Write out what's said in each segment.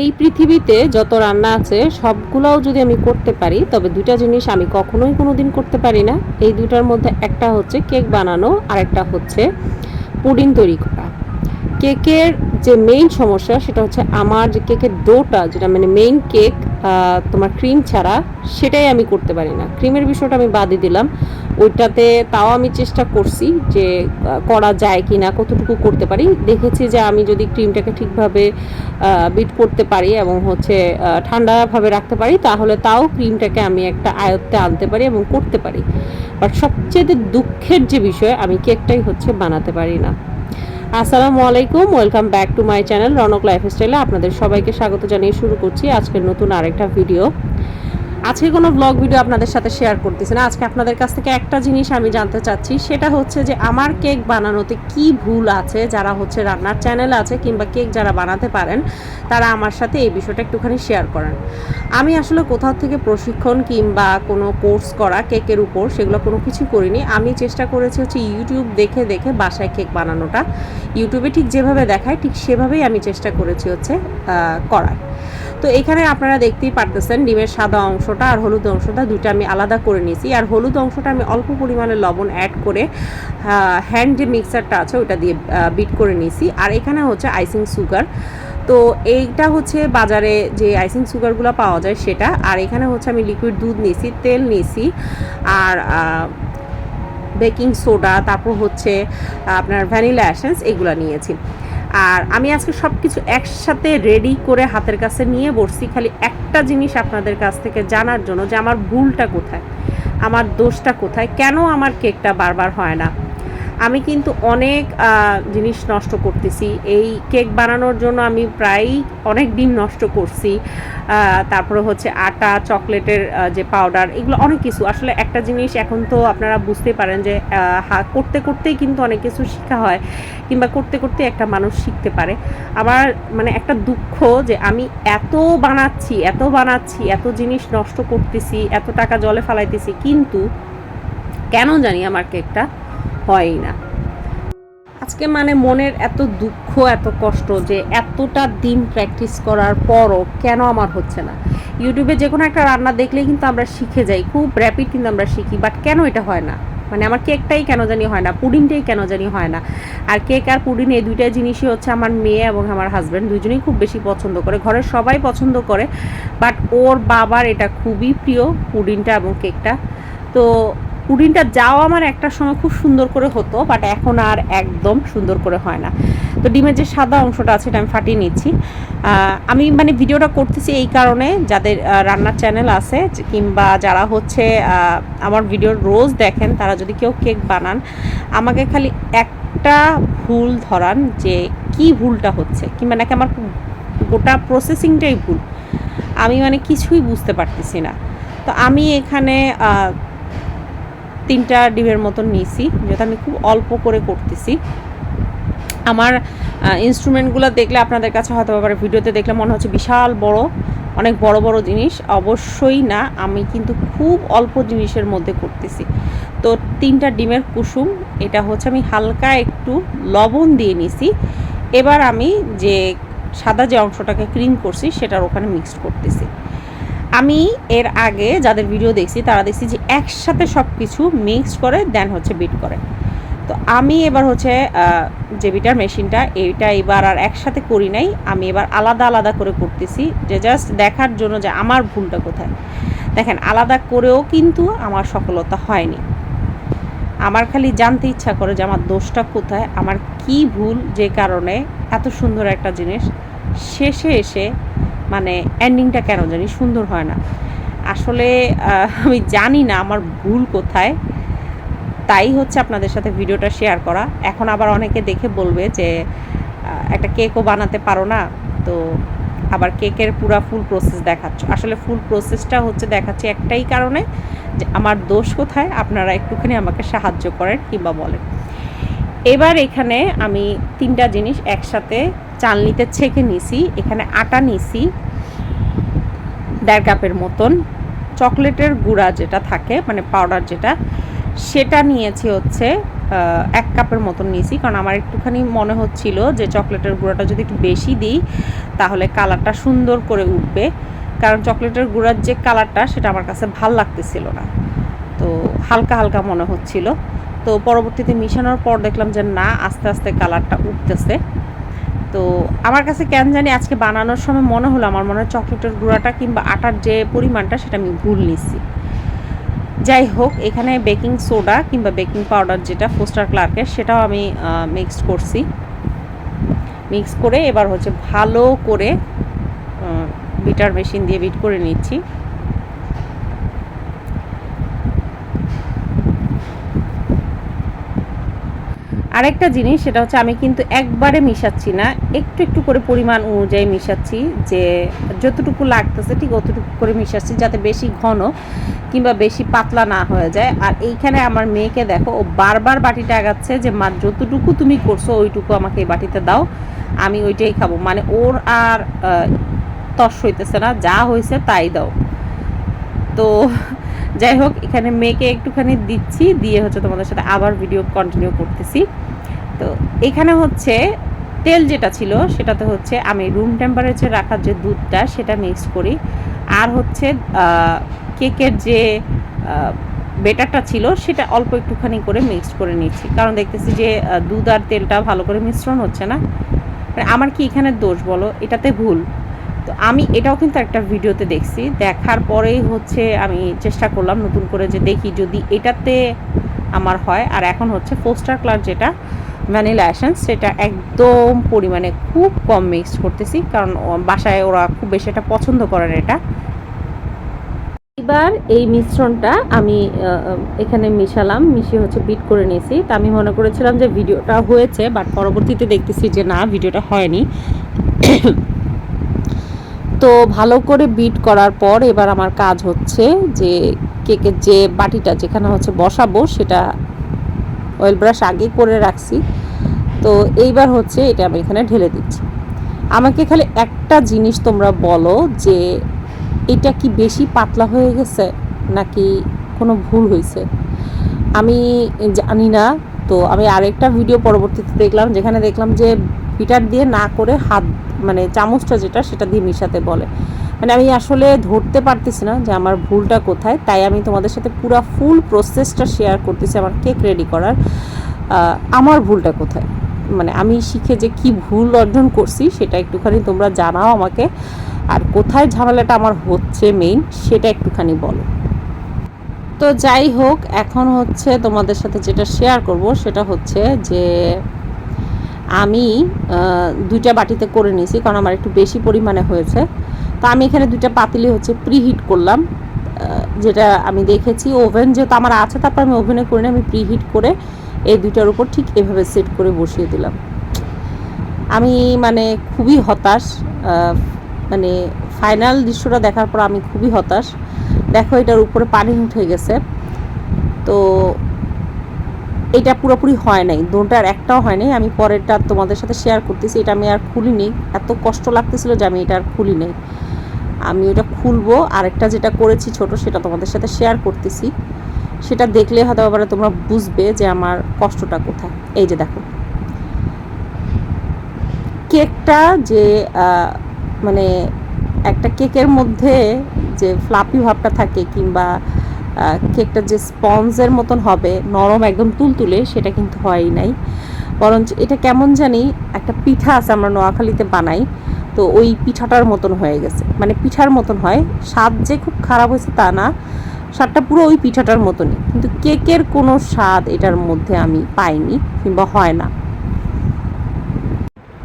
এই পৃথিবীতে যত রান্না আছে, সবগুলোও যদি আমি করতে পারি, তবে দুইটা জিনিস আমি কখনোই কোনো দিন করতে পারি না। এই দুইটার মধ্যে একটা হচ্ছে কেক বানানো আর একটা হচ্ছে পুডিং তৈরি করা। কেকের যে মেইন সমস্যা, সেটা হচ্ছে আমার যে কেকের ডোটা, যেটা মানে মেইন কেক তোমার ক্রিম ছাড়া, সেটাই আমি করতে পারি না। ক্রিমের বিষয়টা আমি বাদই দিলাম। ওইটাতে তাও আমি চেষ্টা করছি যে করা যায় কি না কতটুকু করতে পারি। দেখেছি যে আমি যদি ক্রিমটাকে ঠিকভাবে বিট করতে পারি এবং হচ্ছে ঠান্ডাভাবে রাখতে পারি, তাহলে তাও ক্রিমটাকে আমি একটা আয়ত্তে আনতে পারি এবং করতে পারি। বাট সবচেয়ে দুঃখের যে বিষয়, আমি কেকটাই হচ্ছে বানাতে পারি না। আসসালামু আলাইকুম, welcome back to my channel Raunak লাইফস্টাইলে। আপনাদের সবাইকে স্বাগত জানিয়ে শুরু করছি আজকের নতুন আরেকটা ভিডিও। আজকে কোনো ব্লগ ভিডিও আপনাদের সাথে শেয়ার করতেছি না। আজকে আপনাদের কাছ থেকে একটা জিনিস আমি জানতে চাচ্ছি, সেটা হচ্ছে যে আমার কেক বানানোতে কি ভুল আছে, যারা হচ্ছে রান্নার চ্যানেল আছে কিংবা কেক যারা বানাতে পারেন, তারা আমার সাথে এই বিষয়টা একটুখানি শেয়ার করেন। আমি আসলে কোথাও থেকে প্রশিক্ষণ কিংবা কোনো কোর্স করা কেকের উপর সেগুলো কোনো কিছু করিনি। আমি চেষ্টা করেছি হচ্ছে ইউটিউব দেখে দেখে বাসায় কেক বানানোটা। ইউটিউবে ঠিক যেভাবে দেখায়, ঠিক সেভাবেই আমি চেষ্টা করেছি হচ্ছে করার। তো এখানে আপনারা দেখতেই পারতেছেন ডিমের সাদা অংশটা আর হলুদ অংশটা দুইটা আমি আলাদা করে নিয়েছি। আর হলুদ অংশটা আমি অল্প পরিমাণে লবণ অ্যাড করে হ্যান্ড যে মিক্সারটা আছে ওইটা দিয়ে বিট করে নিয়েছি। আর এখানে হচ্ছে আইসিং সুগার তো এইটা হচ্ছে বাজারে যে আইসিং সুগারগুলো পাওয়া যায় সেটা। আর এখানে হচ্ছে আমি লিকুইড দুধ নিয়েছি, তেল নিয়েছি। আর বেকিং সোডা তারপর হচ্ছে আপনার ভ্যানিলা অ্যাসেন্স এগুলো নিয়েছি। আর আমি আজকে সব কিছু একসাথে রেডি করে হাতের কাছে নিয়ে বসছি, খালি একটা জিনিস আপনাদের কাছ থেকে জানার জন্য যে আমার ভুলটা কোথায়, আমার দোষটা কোথায়, কেন আমার কেকটা বারবার হয় না। আমি কিন্তু অনেক জিনিস নষ্ট করতেছি। এই কেক বানানোর জন্য আমি প্রায় অনেক ডিম নষ্ট করছি। তারপরে হচ্ছে আটা, চকলেটের যে পাউডার, এগুলো অনেক কিছু। আসলে একটা জিনিস এখন তো আপনারা বুঝতে পারেন যে করতে করতেই কিন্তু অনেক কিছু শেখা হয়, কিংবা করতে করতে একটা মানুষ শিখতে পারে। আবার মানে একটা দুঃখ যে আমি এত বানাচ্ছি এত বানাচ্ছি, এত জিনিস নষ্ট করতেছি, এত টাকা জলে ফালাইতেছি, কিন্তু কেন জানি আমার কেকটা হয়ই না। আজকে মানে মনের এত দুঃখ, এত কষ্ট যে এতটা দিন প্র্যাকটিস করার পরও কেন আমার হচ্ছে না? ইউটিউবে যে কোনো একটা রান্না দেখলেই কিন্তু আমরা শিখে যাই, খুব র্যাপিড কিন্তু আমরা শিখি বাট কেন এটা হয় না? মানে আমার কেকটাই কেন জানি হয় না, পুডিংটাই কেন জানি হয় না? আর কেক আর পুডিং এই দুইটা জিনিসই হচ্ছে আমার মেয়ে এবং আমার হাজব্যান্ড দুজনেই খুব বেশি পছন্দ করে, ঘরের সবাই পছন্দ করে বাট ওর বাবার এটা খুবই প্রিয় পুডিংটা এবং কেকটা তো পুডিংটা যাও আমার একটা সময় খুব সুন্দর করে হতো বাট এখন আর একদম সুন্দর করে হয় না। তো ডিমের যে সাদা অংশটা আছে এটা আমি ফাটিয়ে নিচ্ছি। আমি মানে ভিডিওটা করতেছি এই কারণে যাদের রান্নার চ্যানেল আছে কিংবা যারা হচ্ছে আমার ভিডিও রোজ দেখেন, তারা যদি কেউ কেক বানান, আমাকে খালি একটা ভুল ধরান যে কি ভুলটা হচ্ছে, কিংবা নাকি আমার গোটা প্রসেসিংটাই ভুল। আমি মানে কিছুই বুঝতে পারতেছি না। তো আমি এখানে তিনটা ডিমের মতন নিয়েছি যেটা আমি খুব অল্প করে করতেছি। আমার ইনস্ট্রুমেন্টগুলো দেখলে আপনাদের কাছে হয়তো আবার ভিডিওতে দেখলে মনে হচ্ছে বিশাল বড়, অনেক বড় বড় জিনিস। অবশ্যই না, আমি কিন্তু খুব অল্প জিনিসের মধ্যে করতেছি। তো তিনটা ডিমের কুসুম, এটা হচ্ছে আমি হালকা একটু লবণ দিয়ে নিছি। এবার আমি যে সাদা যে অংশটাকে ক্রিম করছি, সেটার ওখানে মিক্সড করতেছি। আমি এর আগে যাদের ভিডিও দেখছি, তারা দেখছি যে একসাথে সব কিছু মিক্সড করে দেন হচ্ছে বিট করে। তো আমি এবার হচ্ছে যে বিটার মেশিনটা এইটা এবার আর একসাথে করি নাই, আমি এবার আলাদা আলাদা করে করতেছি, যে জাস্ট দেখার জন্য যে আমার ভুলটা কোথায়। দেখেন, আলাদা করেও কিন্তু আমার সফলতা হয়নি। আমার খালি জানতে ইচ্ছা করে যে আমার দোষটা কোথায়, আমার কি ভুল, যে কারণে, এত সুন্দর একটা জিনিস। শেষে এসে মানে এন্ডিংটা কেন জানি সুন্দর হয় না। আসলে আমি জানি না আমার ভুল কোথায়। তাই হচ্ছে আপনাদের সাথে ভিডিওটা শেয়ার করা। এখন আবার অনেকে দেখে বলবে যে একটা কেকও বানাতে পারো না। তো আবার কেকের পুরো ফুল প্রসেস দেখাচ্ছ। আসলে ফুল প্রসেসটা হচ্ছে দেখাচ্ছি একটাই কারণে যে, আমার দোষ কোথায়? আপনারা একটুখানি আমাকে সাহায্য করেন কিংবা বলেন। এবার এখানে আমি তিনটা জিনিস একসাথে চালনিতে ছেঁকে নিছি। এখানে আটা নিছি। দেড় কাপের মতন চকলেটের গুঁড়া যেটা থাকে মানে পাউডার যেটা, সেটা নিয়েছি হচ্ছে এক কাপের মতন নিয়েছি। কারণ আমার একটুখানি মনে হচ্ছিল যে চকলেটের গুঁড়াটা যদি একটু বেশি দিই, তাহলে কালারটা সুন্দর করে উঠবে। কারণ চকলেটের গুঁড়ার যে কালারটা সেটা আমার কাছে ভালো লাগতেছিল না। তো হালকা হালকা মনে হচ্ছিল। তো পরবর্তীতে মিশানোর পর দেখলাম যে না, আস্তে আস্তে কালারটা উঠতেছে। তো আমার কাছে কেন জানি আজকে বানানোর সময় মনে হলো, আমার মনে হয় চকলেটের গুঁড়াটা কিংবা আটার যে পরিমাণটা সেটা আমি ভুল নিছি। যাই হোক, এখানে বেকিং সোডা কিংবা বেকিং পাউডার যেটা ফোস্টার ক্লার্কের, সেটাও আমি মিক্স করছি। মিক্স করে এবার হচ্ছে ভালো করে বিটার মেশিন দিয়ে বিট করে নিচ্ছি। আরেকটা জিনিস, সেটা হচ্ছে আমি কিন্তু একবারে মিশাচ্ছি না। একটু একটু করে পরিমাণ অনুযায়ী মিশাচ্ছি যে যতটুকু লাগতেছে ঠিক অতটুকু করে মিশাচ্ছি যাতে বেশি ঘন কিংবা বেশি পাতলা না হয়ে যায়। আর এইখানে আমার মেয়েকে দেখো, ও বারবার বাটিটা আগাচ্ছে যে, মা, যতটুকু তুমি করছ, ওইটুকু আমাকে এই বাটিতে দাও, আমি ওইটাই খাব। মানে ওর আর তস হইতেছে না, যা হয়েছে তাই দাও। তো যাই হোক, এখানে মেয়েকে একটুখানি দিচ্ছি, দিয়ে হচ্ছে তোমাদের সাথে আবার ভিডিও কন্টিনিউ করতেছি। তো এখানে হচ্ছে তেল যেটা ছিল, সেটাতে হচ্ছে আমি রুম টেম্পারেচার রাখার যে দুধটা, সেটা মিক্স করি। আর হচ্ছে কেকের যে বেটারটা ছিল, সেটা অল্প একটুখানি করে মিক্স করে নিচ্ছি। কারণ দেখতেছি যে দুধ আর তেলটা ভালো করে মিশ্রণ হচ্ছে না। মানে আমার কি এখানে দোষ বলো? এটাতে ভুল। তো আমি এটাও কিন্তু একটা ভিডিওতে দেখছি। দেখার পরেই হচ্ছে আমি চেষ্টা করলাম নতুন করে যে দেখি যদি এটাতে আমার হয়। আর এখন হচ্ছে পোস্টার ক্লার যেটা ভ্যানিলা অ্যাসেন্স সেটা একদম পরিমাণে খুব কম মিক্স করতেছি, কারণ বাসায় ওরা খুব বেশি এটা পছন্দ করেন এটা। এবার এই মিশ্রণটা আমি এখানে মিশালাম, মিশিয়ে হচ্ছে বিট করে নিয়েছি। তা আমি মনে করেছিলাম যে ভিডিওটা হয়েছে বাট পরবর্তীতে দেখতেছি যে না, ভিডিওটা হয়নি। তো ভালো করে বিট করার পর এবার আমার কাজ হচ্ছে যে কেকের যে বাটিটা যেখানে হচ্ছে বসাবো, সেটা অয়েল ব্রাশ আগে করে রাখছি। তো এইবার হচ্ছে এটা আমি এখানে ঢেলে দিচ্ছি। আমাকে খালি একটা জিনিস তোমরা বলো যে এটা কি বেশি পাতলা হয়ে গেছে নাকি কোনো ভুল হয়েছে? আমি জানি না। তো আমি আরেকটা ভিডিও পরবর্তীতে দেখলাম যেখানে দেখলাম যে বিটার দিয়ে না করে হাত মানে চামচটা যেটা, সেটা দিয়ে মিশাতে বলে। মানে আমি আসলে ধরতে পারতেছি না যে আমার ভুলটা কোথায়, তাই আমি তোমাদের সাথে পুরো ফুল প্রসেসটা শেয়ার করতেছি আমার কেক রেডি করার আমার ভুলটা কোথায়? মানে আমি শিখে যে কি ভুল অর্জন করছি সেটা একটুখানি তোমরা জানাও আমাকে, আর কোথায় ঝামেলাটা আমার হচ্ছে মেইন সেটা একটুখানি বলো। তো যাই হোক, এখন হচ্ছে তোমাদের সাথে যেটা শেয়ার করব সেটা হচ্ছে যে আমি দুইটা বাটিতে করে নিয়েছি, কারণ আমার একটু বেশি পরিমাণে হয়েছে। তো আমি এখানে দুইটা পাতিলি হচ্ছে প্রিহিট করলাম যেটা আমি দেখেছি। ওভেন যেহেতু আমার আছে, তারপর আমি ওভেনে করে আমি প্রিহিট করে এই দুইটার উপর ঠিক এভাবে সেট করে বসিয়ে দিলাম। আমি মানে খুবই হতাশ মানে ফাইনাল দৃশ্যটা দেখার পর আমি খুবই হতাশ। দেখো, এটার উপরে পানি উঠে গেছে। তো এটা পুরোপুরি হয় নাই। দুটার একটাও হয় নাই। আমি পরেরটা তোমাদের সাথে শেয়ার করতেছি। এটা আমি আর খুলিনি। এত কষ্ট লাগতেছিল যে আমি এটা আর খুলি নেই আমি ওটা খুলবো। আরেকটা যেটা করেছি ছোট, সেটা তোমাদের সাথে শেয়ার করতেছি। সেটা দেখলে হয়তো আবার তোমরা বুঝবে যে আমার কষ্টটা কোথায়। এই যে দেখো। কেকটা যে মানে একটা কেকের মধ্যে যে ফ্লাপি ভাবটা থাকে কিংবা কেকটা যে স্পঞ্জের মতন হবে, নরম একদম তুলতুলে, সেটা কিন্তু হয়ই নাই। বরঞ্চ এটা কেমন জানি একটা পিঠা আছে আমরা নোয়াখালীতে বানাই। তো ওই পিঠাটার মতন হয়ে গেছে। মানে পিঠার মতন হয়। স্বাদ যে খুব খারাপ হয়েছে তা না। স্বাদটা পুরো ওই পিঠাটার মতনই। কিন্তু কেকের কোনো স্বাদ এটার মধ্যে আমি পাইনি কিংবা হয় না।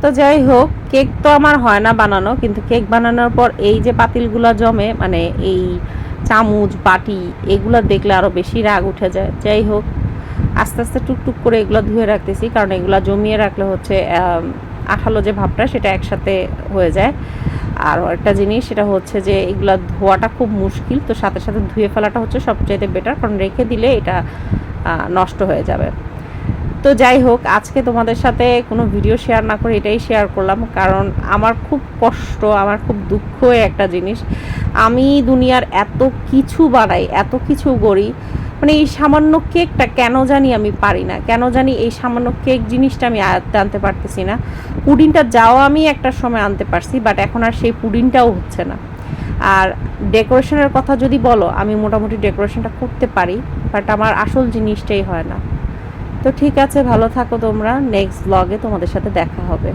তো যাই হোক, কেক তো আমার হয় না বানানো। কিন্তু কেক বানানোর পর এই যে পাতিলগুলো জমে মানে এই চামচ, বাটি, এগুলো দেখলে আরও বেশি রাগ উঠে যায়। যাই হোক, আস্তে আস্তে টুকটুক করে এগুলো ধুয়ে রাখতেছি। কারণ এগুলো জমিয়ে রাখলে হচ্ছে আঠালো যে ভাবটা সেটা একসাথে হয়ে যায়। আর একটা জিনিস সেটা হচ্ছে যে এগুলো ধোয়াটা খুব মুশকিল, তো সাথে সাথে ধুয়ে ফেলাটা হচ্ছে সবচাইতে বেটার কারণ রেখে দিলে এটা নষ্ট হয়ে যাবে। তো যাই হোক, আজকে তোমাদের সাথে কোনো ভিডিও শেয়ার না করে এটাই শেয়ার করলাম, কারণ আমার খুব কষ্ট, আমার খুব দুঃখ একটা জিনিস। আমি দুনিয়ার এত কিছু বানাই, এত কিছু করি মানে এই সামান্য কেকটা কেন জানি আমি পারি না। কেন জানি এই সামান্য কেক জিনিসটা আমি আয়ত্তে আনতে পারতেছি না। পুডিংটা যাও আমি একটা সময় আনতে পারছি বাট এখন আর সেই পুডিংটাও হচ্ছে না। আর ডেকোরেশনের কথা যদি বলো, আমি মোটামুটি ডেকোরেশনটা করতে পারি বাট আমার আসল জিনিসটাই হয় না। তো ঠিক আছে, ভালো থাকো তোমরা। নেক্সট ব্লগে তোমাদের সাথে দেখা হবে।